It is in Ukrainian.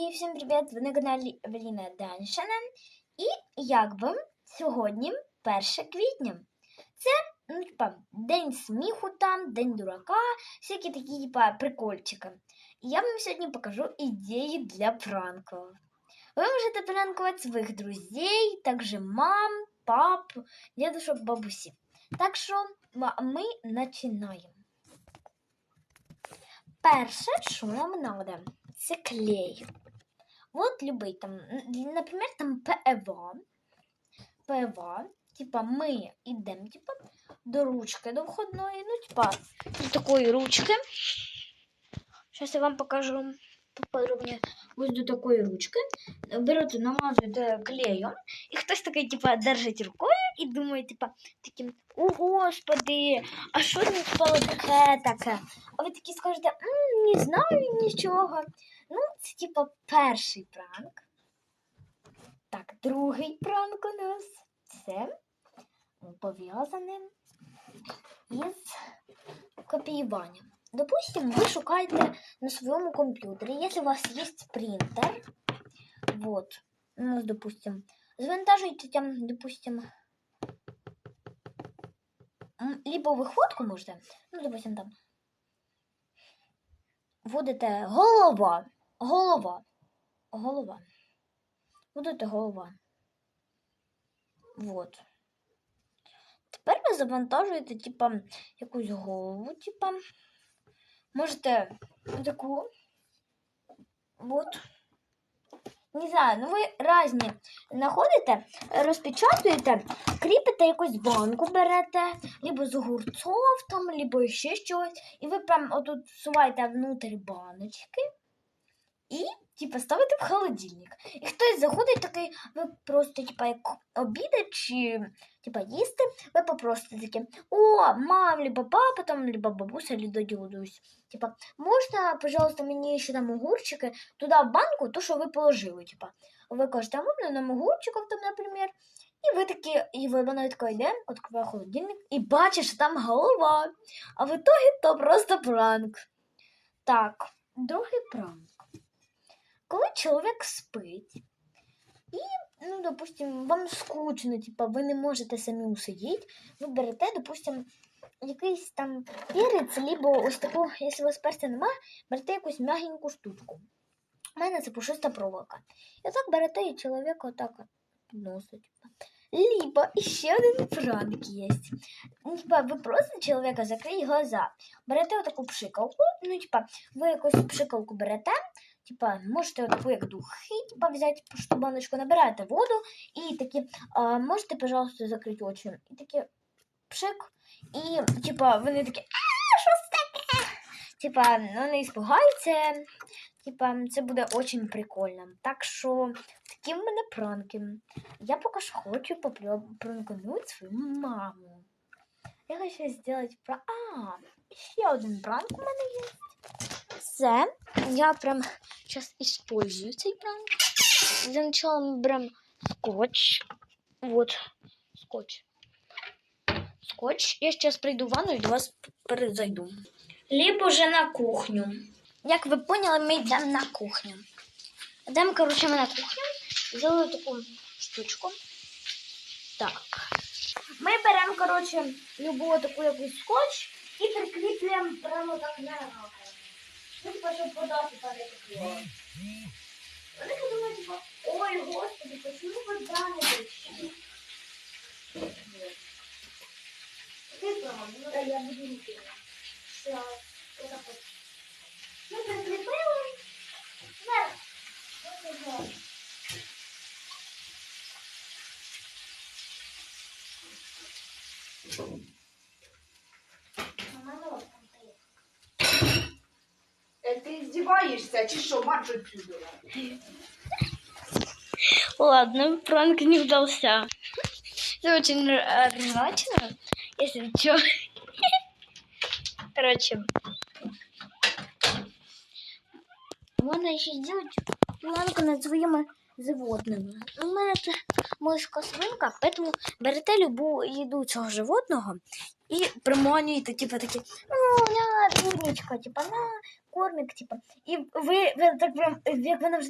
І всім привіт! Ви на каналі Евеліна Даншина. І як би сьогодні 1 квітня. Це ну, типа, день сміху там, день дурака, всякі такі типа, прикольчики. І я вам сьогодні покажу ідеї для пранків. Ви можете пранкувати своїх друзей, також мам, пап, дедушок, бабусів. Так що ми починаємо. Перше, що нам треба, це клей. Вот любий там, н- наприклад, там ПЕВА. ПЕВА. Типа ми йдемо типа, до ручки до входної, ну, типа, до такої ручки. Зараз я вам покажу поподробніше. Ось до такої ручки. Берете, намазуєте клеєм, і хтось такий, типа, держить рукою і думає, типа, таким, о господи, а що не впало таке таке? А ви такі скажете, «М, не знаю нічого. Ну, це типа перший пранк. Так, другий пранк у нас це пов'язане із копіюванням. Допустим, ви шукаєте на своєму комп'ютері, якщо у вас є принтер, вот, ну, допустим, завантажуйте там, допустим, либо виходку можете, ну, допустим, там, вводите голова, голова, голова, вводите голова. Вот. Тепер ви завантажуєте, типа, якусь голову, типа, можете таку, вот. Не знаю, ну ви різні знаходите, розпечатуєте, кріпите якусь банку берете, либо з огурцов там, либо ще щось. І ви прям отут суваєте внутрі баночки і типа ставите в холодильник. І хтось заходить такий, ви просто, типа, як обідать чи типа їсти, ви попросите таке, о, мам, либо папа там, либо бабуся, либо дідусь. Типа, можна, пожалуйста, мені ще там огурчики туди в банку, то, що ви положили. Типа, ви кажете, а можна нам огурчиків там, наприклад. І ви такі, і ви вона така йде, відкриває холодильник і бачиш, що там голова. А в итоге то просто пранк. Так, другий пранк. Коли чоловік спить, і, ну, допустим, вам скучно, типа, ви не можете самі усидіти, ви берете, допустим, якийсь там перець, либо ось таку, якщо у вас перця немає, берете якусь м'ягеньку штучку. У мене це пушиста проволока. І так берете і чоловік отак от підносить. Либо ще один пранк є. Ну, типа, ви просто чоловіка закриє глаза. Берете отаку пшикалку, ну, типа, ви якусь пшикалку берете, типа, можете отаку як духи, типа, взяти пусту баночку, набираєте воду і такі, а, можете, пожалуйста, закрити очі. І такі пшик, і, типа, вони такі, а, що це таке? Типа, вони іспугаються. Типа, це буде очень прикольно. Так що такі в мене пранки. Я поки що хочу попранкнути свою маму. Я хочу зробити про. А, ще один пранк у мене є. Це я прям зараз использую цей пранк. Для начала ми беремо скотч. Вот, скотч. Скотч. Я зараз прийду в ванну і до вас перезайду. Либо же на кухню. Як ви поняли, ми йдемо на кухню. Йдемо, коротше, ми на кухню. Взяли таку штучку. Так. Ми беремо, коротше, любу таку якусь скотч і прикріплюємо прямо так на раку. Типа, щоб подати перекріплювала. Вони подумають, типа, ой, господи, почему вода не? Вот. Ти права, ну, я буду руки. Все, отак от. Ми прикріпили. Зараз. Ось ось. Мама, издеваешься, а чи что, мать же? Ладно, пранк не удался. Это очень органично, э, если что. Короче. Можно еще сделать планку над своими животными. У ну, меня это мишка свинка, поэтому берете любу їду цього животного і приманюєте, типу, такі, ну, на, дурничка, типу, на, кормик, типу. І ви, ви так прям, як вона вже